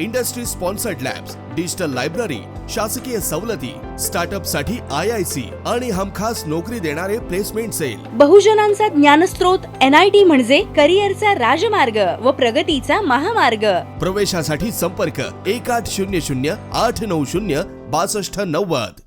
industry sponsored labs digital library शासकीय सवलती स्टार्टअपसाठी I I C आणि हमखास नोकरी देणारे प्लेसमेंट सेल. बहुजनांचा ज्ञानस्रोत एन आय टी म्हणजे करिअरचा राजमार्ग व प्रगतीचा महामार्ग. प्रवेशासाठी संपर्क एक आठ शून्य शून्य आठ नऊ शून्य बासष्ट नव्वद.